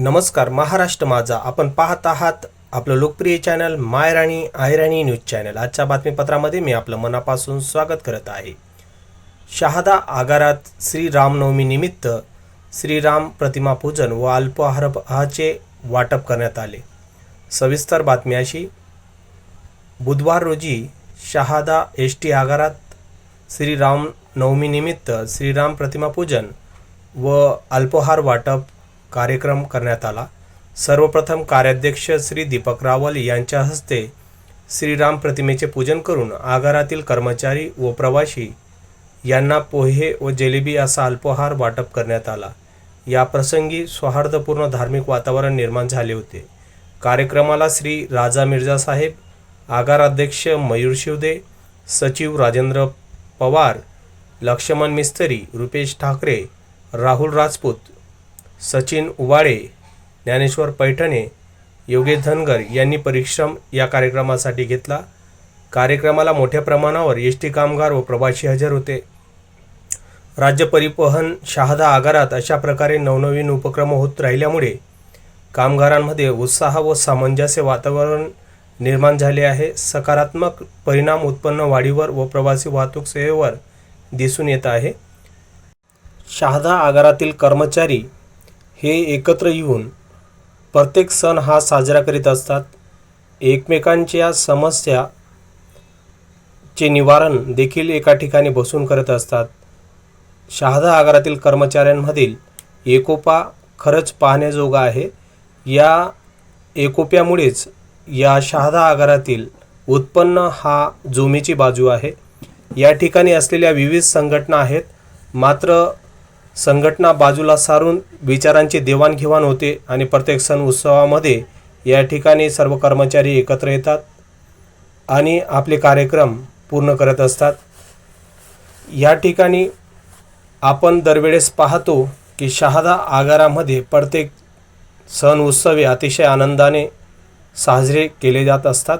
नमस्कार महाराष्ट्र माझा. आपण पाहत आहात आपलं लोकप्रिय चॅनल मायराणी आयराणी न्यूज चॅनल आजच्या बातमीपत्रामध्ये मी आपलं मनापासून स्वागत करत आहे. शहादा आगारात श्रीरामनवमीनिमित्त श्रीराम प्रतिमा पूजन व अल्पहारचे वाटप करण्यात आले. सविस्तर बातमी अशी. बुधवार रोजी शहादा एस टी आगारात श्रीराम नवमीनिमित्त श्रीराम प्रतिमा पूजन व अल्पहार वाटप कार्यक्रम करण्यात आला. सर्वप्रथम कार्याध्यक्ष श्री दीपक रावल यांच्या हस्ते श्रीराम प्रतिमेचे पूजन करून आगारातील कर्मचारी व प्रवासी यांना पोहे व जिलेबी असा अल्पहार वाटप करण्यात आला. या प्रसंगी सौहार्दपूर्ण धार्मिक वातावरण निर्माण झाले होते. कार्यक्रमाला श्री राजा मिर्झा साहेब आगार अध्यक्ष मयूर शिवदे सचिव राजेंद्र पवार लक्ष्मण मिस्त्री रुपेश ठाकरे राहुल राजपूत सचिन उवाळे ज्ञानेश्वर पैठणे योगेश धनगर यांनी परिश्रम या कार्यक्रमासाठी घेतला. कार्यक्रमाला मोठ्या प्रमाणावर एस टी कामगार व प्रवासी हजर होते. राज्य परिवहन शहादा आगारात अशा प्रकारे नवनवीन उपक्रम होत राहिल्यामुळे कामगारांमध्ये उत्साह व सामंजस्य वातावरण निर्माण झाले आहे. सकारात्मक परिणाम उत्पन्न वाढीवर व प्रवासी वाहतूक सेवेवर दिसून येत आहे. शहादा आगारातील कर्मचारी हे एकत्र येऊन प्रत्येक सण हा साजरा करीत असतात. एकमेकांच्या समस्या चे निवारण देखील एका ठिकाणी बसून करत असतात. शहादा आगारातील कर्मचाऱ्यांमधील एकोपा खरंच पाहण्याजोगा आहे. या एकोप्यामुळेच या शहादा आगारातील उत्पन्न हा जोमीची बाजू आहे. या ठिकाणी असलेल्या विविध संघटना आहेत. मात्र संघटना बाजूला सारून विचारांची देवाणघेवाण होते आणि प्रत्येक सण उत्सवामध्ये या ठिकाणी सर्व कर्मचारी एकत्र येतात आणि आपले कार्यक्रम पूर्ण करत असतात. या ठिकाणी आपण दरवेळेस पाहतो की शहादा आगारामध्ये प्रत्येक सण उत्सवे अतिशय आनंदाने साजरे केले जात असतात.